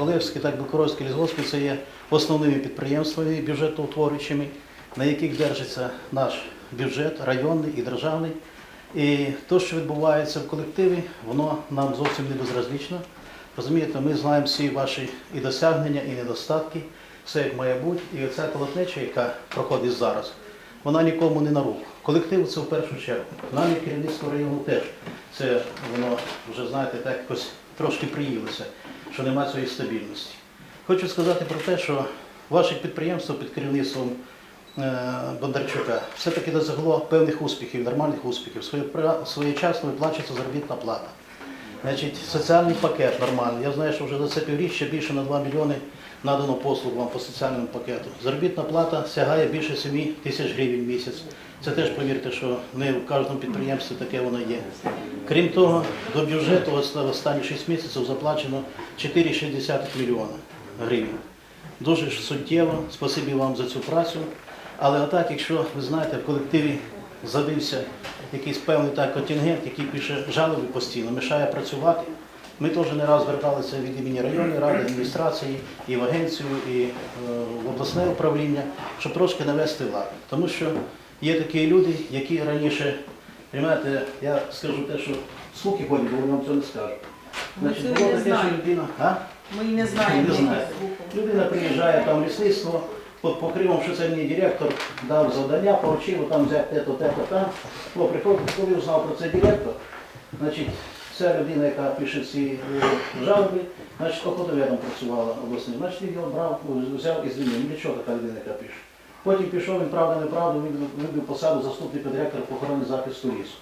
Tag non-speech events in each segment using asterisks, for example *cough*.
Олевський, так і Білокоровський лісгоспи це є основними підприємствами бюджетоутворюючими, на яких держиться наш бюджет, районний і державний. І те, що відбувається в колективі, воно нам зовсім не безразлічно. Розумієте, ми знаємо всі ваші і досягнення, і недостатки, все як має бути. І оця колотнеча, яка проходить зараз, вона нікому не на руку. Колективу це в першу чергу. Нам і керівництво району теж. Це воно вже, знаєте, так якось трошки приїлося, що немає цієї стабільності. Хочу сказати про те, що ваше підприємство під керівництвом е, Бондарчука все-таки досягло певних успіхів, нормальних успіхів. Своєчасно виплачується заробітна плата. Значить, соціальний пакет нормальний. Я знаю, що вже за це півріччя більше на 2 мільйони надано послуг вам по соціальному пакету. Заробітна плата сягає більше 7 тисяч гривень в місяць. Це теж повірте, що не в кожному підприємстві таке воно є. Крім того, до бюджету ос- останні 6 місяців заплачено 4,6 мільйона гривень. Дуже суттєво, спасибі вам за цю працю. Але отак, якщо ви знаєте, в колективі забився якийсь певний так контингент, який пише жалоби постійно, мешає працювати. Ми теж не раз зверталися від імені районної ради, адміністрації, і в агенцію, і е, в обласне управління, щоб трошки навести лад. Тому що є такі люди, які раніше, розумієте, я скажу те, що слухи ходять, бо я вам цього не скажу. Значить, було таке, що людина. А? Ми не знаємо. Не звуків. Людина приїжджає там в лісництво, під покривом, що це мені директор дав завдання, поручив там взяти те-то, те-то, там. О, приходить, коли узнав про це директор, значить, ця людина, яка пише ці е, жалоби, значить, охотоведом працювала обласним, значить, він його брав, взяв і звільнив. Ну, Для чого така людина, яка пише? Потім пішов він, правда, неправда, він вибив посаду заступника директора по охороні захисту лісу.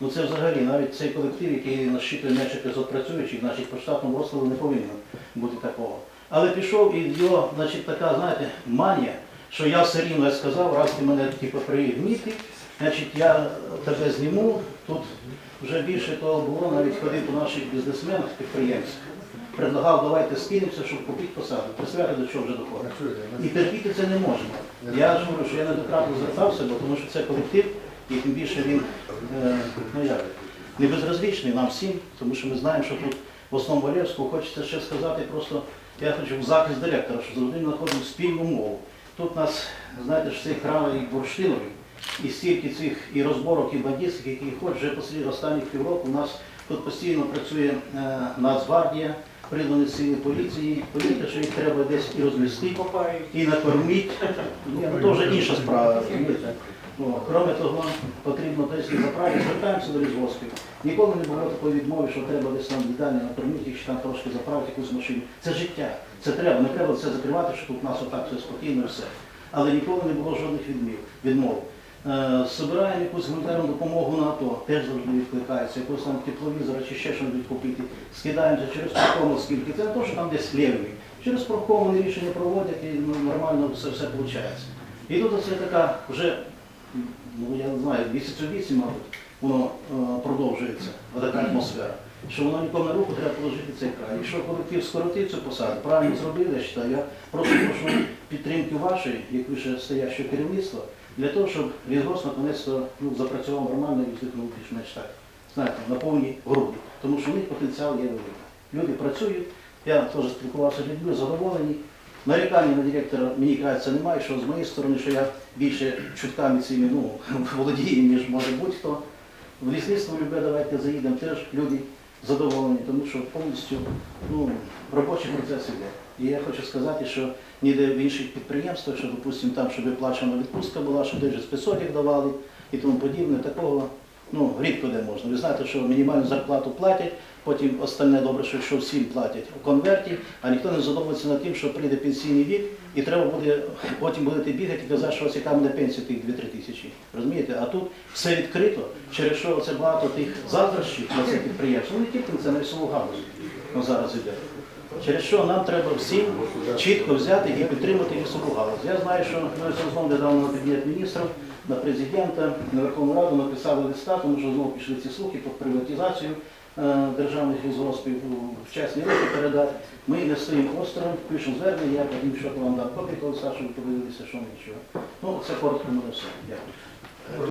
Ну це взагалі навіть цей колектив, який насчитує менше 500 працюючих, значить по штатному розкладу не повинен бути такого. Але пішов і його, значить, така, знаєте, манія, що я все рівно сказав, раз ти мене типу, привів міти, значить я тебе зніму. Тут вже більше того було, навіть ходив по наших бізнесменах, підприємцях. Предлагав, давайте скинемося, щоб купити посаду. Представляєте, до чого вже доходить. І терпіти це не можна. Я ж говорю, що я неоднократно звертався, бо тому що це колектив, і тим більше він е, ну як, не безразлічний нам всім, тому що ми знаємо, що тут в основному Олєвську, хочеться ще сказати, просто я хочу в захист директора, що завжди ми знаходимо спільну мову. Тут у нас, знаєте, ж цих кравий і і стільки цих і розборок, і бандитських, які хоч вже послід останніх півроку. У нас тут постійно працює е, Нацгвардія, придані сили поліції. Повірте, що їх треба десь і розмістити, і накормити. Ні, ну, вже інша справа. розумієте. Кроме того, потрібно десь і заправити, звертаємося до лісгоспів. Ніколи не було такої відмови, що треба десь там детально накормити, їх чи там трошки заправити якусь машину. Це життя, це треба. Не треба це закривати, що тут у нас отак все спокійно і все. Але ніколи не було жодних відмов. Е, Собираємо якусь гуманітарну допомогу на АТО, теж завжди відкликається, якогось там тепловізора чи ще щось купити. Скидаємося через проходу скільки. Це не то, що там десь лівий. Через проходу вони рішення проводять і ну, нормально все, все виходить. І тут оце така вже ну я не знаю, місяцю вісім, мабуть, воно е, продовжується, така атмосфера. Що воно нікому на руку треба положити цей край. Якщо колектив скоротив цю посаду, правильно зробили, я я просто прошу підтримки вашої, як вище стоящого керівництва, для того, щоб лісгосп наконець ну, запрацював нормально і вздихнув більш-менш так, знаєте, на повній груді. Тому що у них потенціал є великий. Люди працюють, я теж спілкувався з людьми, задоволені. Нарікання на директора, мені кажеться, немає, що з моєї сторони, що я більше чутками цими ну, *laughs* володію, ніж може будь-хто. В лісництво любе, давайте заїдемо, теж люди задоволені, тому що повністю ну, робочий процес іде. І я хочу сказати, що ніде в інших підприємствах, що, допустимо, там, щоб виплачена відпустка була, щоб десь спецодяг давали і тому подібне, такого ну, рідко де можна. Ви знаєте, що мінімальну зарплату платять, потім остальне добре, що, всім платять у конверті, а ніхто не задоволиться над тим, що прийде пенсійний вік, і треба буде, потім будете бігати і казати, що ось яка буде пенсія тих 2-3 тисячі. Розумієте? А тут все відкрито, через що це багато тих заздрощів на це підприємство. Ну, Не тільки це на лісову галузь ну, зараз іде. Через що нам треба всім чітко взяти і підтримати лісову галузь. Я знаю, що ми знову недавно на кабінет міністрів, на президента, на Верховну Раду написали листа, тому що знову пішли ці слухи про приватизацію е, державних лісгоспів в чесні роки передати. Ми не стоїмо осторонь, пишемо звернення, я потім що вам дам копію листа, подивилися, що ми нічого. Ну, це коротко на все. Дякую.